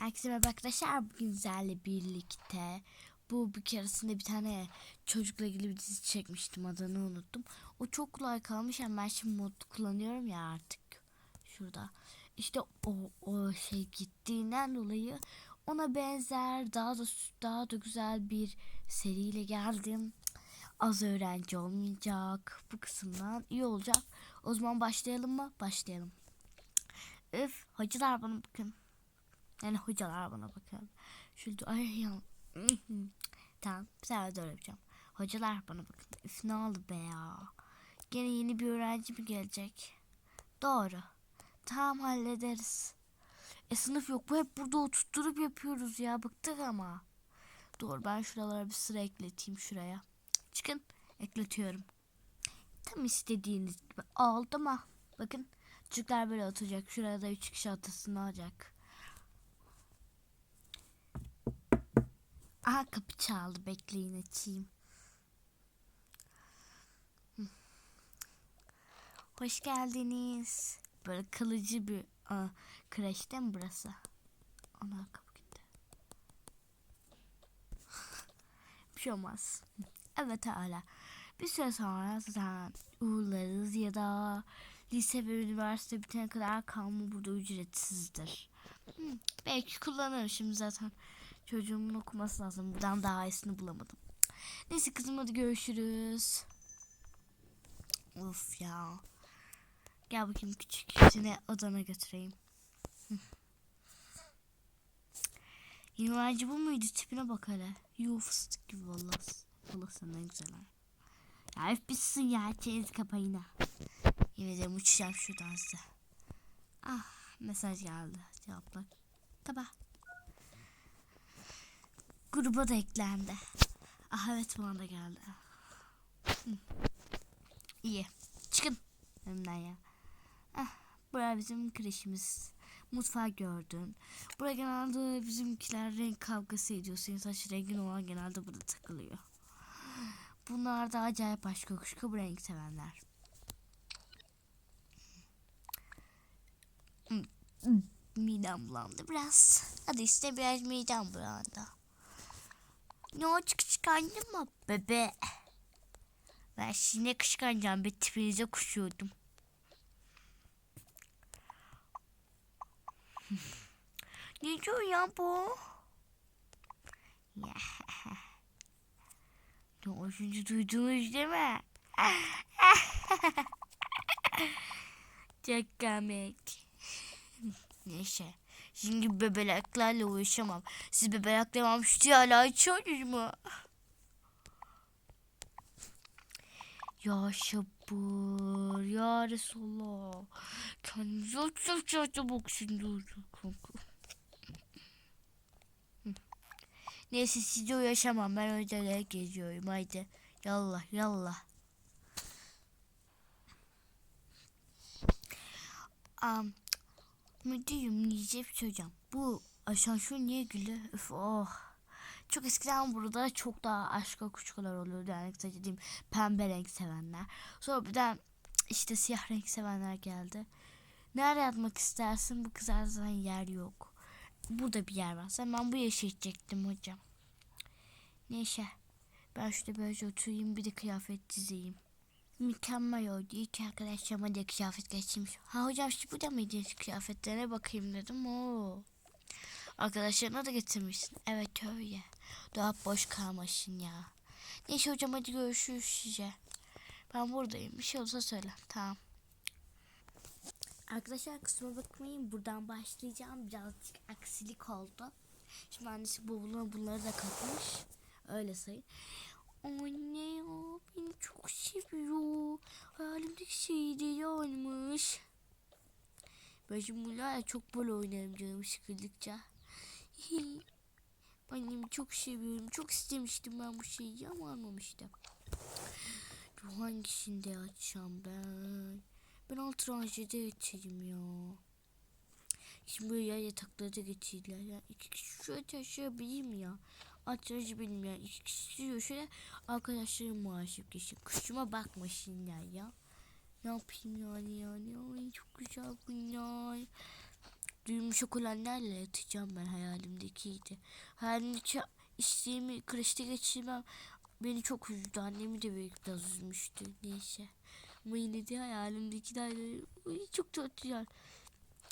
Herkese merhaba arkadaşlar. Bugün sizlerle birlikte bu bir keresinde bir tane çocukla ilgili bir dizi çekmiştim. Adını unuttum. O çok like almış. Yani ben şimdi mod kullanıyorum ya artık. Şurada. İşte o, o şey gittiğinden dolayı ona benzer daha da daha da güzel bir seriyle geldim. Az öğrenci olmayacak. Bu kısımdan iyi olacak. O zaman başlayalım mı? Başlayalım. Öf hocalar bana bakın. Yani hocalar bana bakın. Şurada ay ya. tamam bir sefer de öğreteceğim. Hocalar bana bakın. Üf ne oldu be ya. Gene yeni bir öğrenci mi gelecek? Doğru. Tamam hallederiz. E sınıf yok. Bu hep burada oturtturup yapıyoruz ya. Bıktık ama. Doğru ben şuralara bir sıra ekleteyim şuraya. Çıkın. Ekletiyorum. Tam istediğiniz gibi oldu ama. Bakın çocuklar böyle oturacak. Şurada üç kişi atasını alacak. Aha kapı çaldı. Bekleyin açayım. Hoş geldiniz. Böyle kılıcı bir aa, kreş değil mi burası? Ana kapı gitti. bir şey olmaz. Evet hala. Bir süre sonra zaten uğurlarız ya da lise ve üniversite bitene kadar kalma burada ücretsizdir. Hı, belki kullanırım şimdi zaten. Çocuğumun okuması lazım. Buradan daha iyisini bulamadım. Neyse kızım hadi görüşürüz. Of ya. Gel bakayım küçük seni odana götüreyim. Yıllarcı bu muydu? Tipine bak hele. Yuh fıstık gibi vallahi. Vallahi senden güzel ha. Ya hep bitsin ya. Çeyiz kapayın ha. Yemin ederim uçacağım şuradan size. Ah mesaj geldi. Cevaplar. Tamam. Gruba da eklendi. Ah evet bana da geldi. İyi. Çıkın. Önümden ya. Ah, burası bizim kreşimiz. Mutfağı gördün. Buraya genelde bizimkiler renk kavgası ediyor. Senin saç rengin olan genelde burada takılıyor. Bunlar da acayip aşk kuşku bu renk sevenler. Midem bulandı biraz. Hadi işte biraz midem bulandı. Ne oldu kıskandın mı bebe? Ben şimdi kıskanacağım bir tipinize kuşuyordum. ne diyor ya bu? Ne o şimdi duydunuz değil mi? Çok komik. Neyse. Şimdi bebeleklerle uğraşamam. Siz bebelekle mamıştı hala içiyorsunuz mu? Ya sabır. Ya Resulallah. Kendinize çok çok bak şimdi. Neyse sizde uğraşamam. Ben öyle geziyorum. Haydi. Yallah yallah. Um, Müdürüm diyeceğim hocam. Bu aşansör niye gülüyor? Üf oh. Çok eskiden burada çok daha aşka kuşkular oluyordu. Yani kısaca diyeyim pembe renk sevenler. Sonra birden işte siyah renk sevenler geldi. Nerede yatmak istersin? Bu kızar zaten yer yok. Burada bir yer var. Ben bu yaşı içecektim hocam. Neyse. Ben şurada böyle oturayım bir de kıyafet dizeyim. Mükemmel oldu. Ki arkadaşlarıma da kıyafet geçmiş. Ha hocam şu burada mıydı kıyafetlerine bakayım dedim. Oo. Arkadaşlarına da getirmişsin. Evet öyle. Dolap boş kalmasın ya. Neyse hocam hadi görüşürüz size. Ben buradayım. Bir şey olursa söyle. Tamam. Arkadaşlar kusura bakmayın. Buradan başlayacağım. Birazcık aksilik oldu. Şimdi annesi bunları, bunları da katmış. Öyle sayın. Anne ya beni çok seviyor. Hayalimdeki şeyi de yanmış. Ben şimdi bunlarla çok bol oynarım canım sıkıldıkça. Annemi çok seviyorum. Çok istemiştim ben bu şeyi ama almamıştım. Dur hangisinde açacağım ben? Ben alt ranjede açayım ya. Şimdi böyle yatakları da geçirdiler. Ya iki kişi şöyle benim ya. İki kişi diyor şöyle arkadaşlarım muhaşip geçin. Kuşuma bakmasınlar ya. Ne yapayım yani yani. Ay çok güzel bunlar. yumuşak olanlarla yatacağım ben hayalimdekiydi. Hayalimdeki isteğimi kreşte geçirmem beni çok üzdü. Annemi de biraz üzmüştü. Neyse. Ama yine de hayalimdeki de çok tatlılar.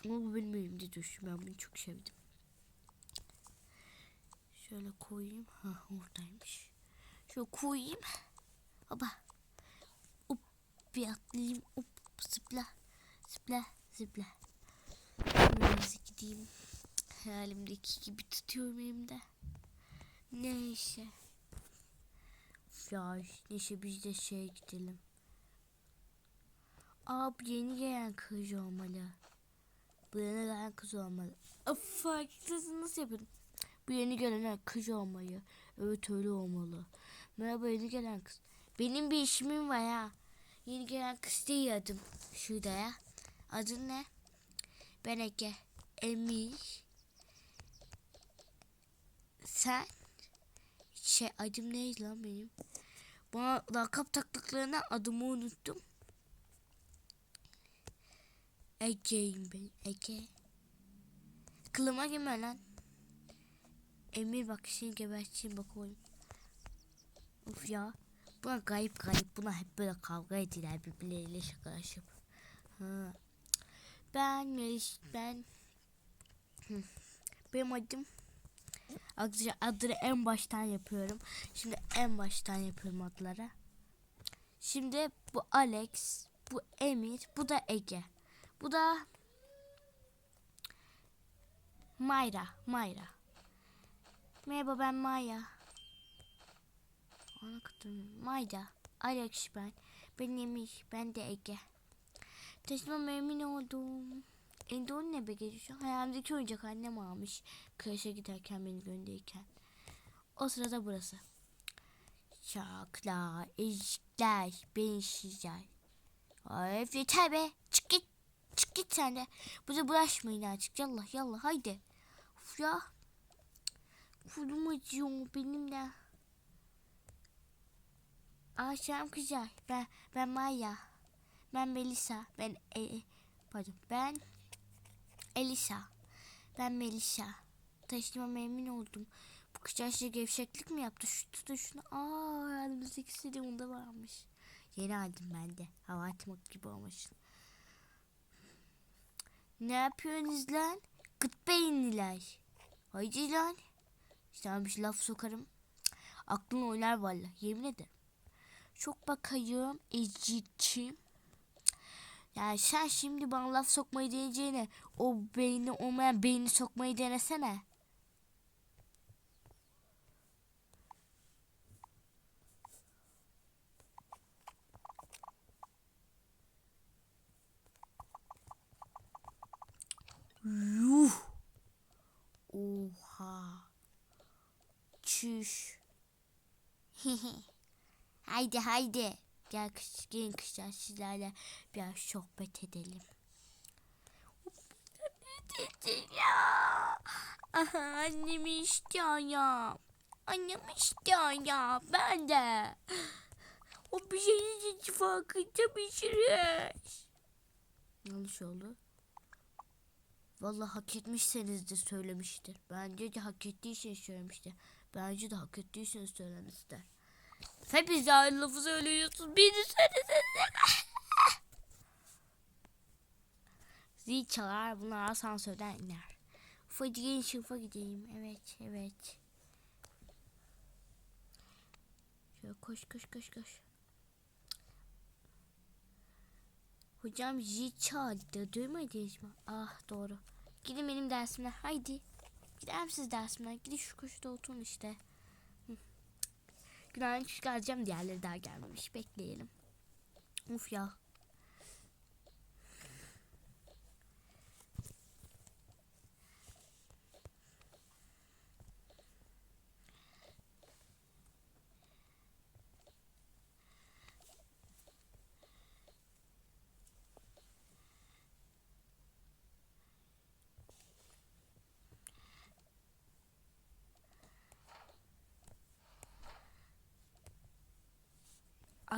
Ama bu benim elimde düştü. Ben bunu çok sevdim. Şöyle koyayım. Ha oradaymış. Şöyle koyayım. Baba. Hop bir atlayayım. Hop zıpla. Zıpla. Zıpla. Biraz gideyim. Hayalimdeki gibi tutuyorum elimde. Neyse. Ya neyse biz de şeye gidelim. Aa bu yeni gelen kız olmalı. Bu yeni gelen kız olmalı. Farkındasın nasıl yapıyorum? Bu yeni gelen kız olmalı. Evet öyle olmalı. Merhaba yeni gelen kız. Benim bir işimim var ya. Yeni gelen kız değil adım. Şurada ya. Adın ne? Ben Ege. Emir. Sen? Şey adım neydi lan benim? Bana lakap taktıklarına adımı unuttum. Ege'yim ben. Ege. Kılıma girme lan. Emir bak seni geberteyim bak oğlum. Uf ya. Buna gayip gayip buna hep böyle kavga ediler birbirleriyle şakalaşıp. Ha. Ben ben benim adım Arkadaşlar adları en baştan yapıyorum. Şimdi en baştan yapıyorum adları. Şimdi bu Alex, bu Emir, bu da Ege. Bu da Mayra, Mayra. Merhaba ben Maya. Ana katılmıyorum. Mayra, Alex ben. Ben Emir, ben de Ege. Taşıma emin oldum. Endon ne be geçiyor? Hayalimdeki oyuncak annem almış. Kreşe giderken beni gönderirken. O sırada burası. Şaklar, eşikler, benişler. Ay yeter be. Çık git. Çık git sen de. Bize bulaşmayın artık. Yallah yallah haydi. Uf ya. Kolum acıyor benim de. Akşam güzel. Ben ben Maya. Ben Melisa. Ben e, pardon. Ben Elisa. Ben Melisa. Taşıma memnun oldum. Bu kız yaşlı gevşeklik mi yaptı? Şu tutu şunu. Aa hayalimizdeki stüdyomda varmış. Yeni aldım ben de. Hava atmak gibi olmuş. Ne yapıyorsunuz lan? Gıt beyinliler. Haydi lan. Sana bir şey laf sokarım. Aklın oynar valla. Yemin ederim. Çok bakayım. Ezikçim. Yani sen şimdi bana laf sokmayı deneyeceğine o beyni olmayan beyni sokmayı denesene. Yuh. Çüş. haydi haydi. Gel kış, gelin kışlar sizlerle biraz sohbet edelim. ya. Aha, annemi istiyorum. Annemi istiyorum. Ben de. O bir şeyin için farkında pişiriz. Yanlış oldu. Vallahi hak etmişseniz de söylemiştir. Bence de hak ettiyseniz söylemiştir. Bence de hak ettiyseniz. Hepiniz de aynı lafı söylüyorsunuz. Söylesene. Zil çalar bunlar asansörden iner. Uf hadi gelin sınıfa gideyim. Evet evet. Şöyle koş koş koş koş. Hocam zil çaldı. Duymadınız mı? Ah doğru. Gidin benim dersimden. Haydi. Gider misiniz dersimden? Gidin şu koşuda oturun işte. Günaydın çıkaracağım. Diğerleri daha gelmemiş. Bekleyelim. Uf ya.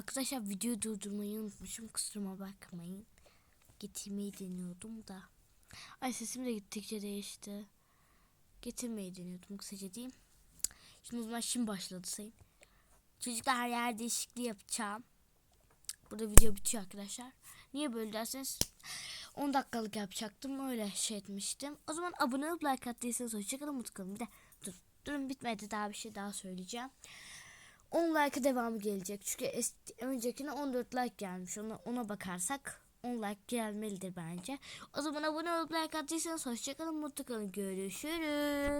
Arkadaşlar video durdurmayı unutmuşum. Kusuruma bakmayın. Getirmeyi deniyordum da. Ay sesim de gittikçe değişti. Getirmeyi deniyordum kısaca diyeyim. Şimdi o zaman şimdi başladı sayın. Çocuklar yer değişikliği yapacağım. Burada video bitiyor arkadaşlar. Niye böyle derseniz 10 dakikalık yapacaktım. Öyle şey etmiştim. O zaman abone olup like attıysanız hoşçakalın mutlu kalın. Bir de dur. Durun bitmedi daha bir şey daha söyleyeceğim. 10 like devamı gelecek. Çünkü es- öncekine 14 like gelmiş. Ona, ona bakarsak 10 like gelmelidir bence. O zaman abone olup like attıysanız hoşçakalın mutlu kalın. Görüşürüz.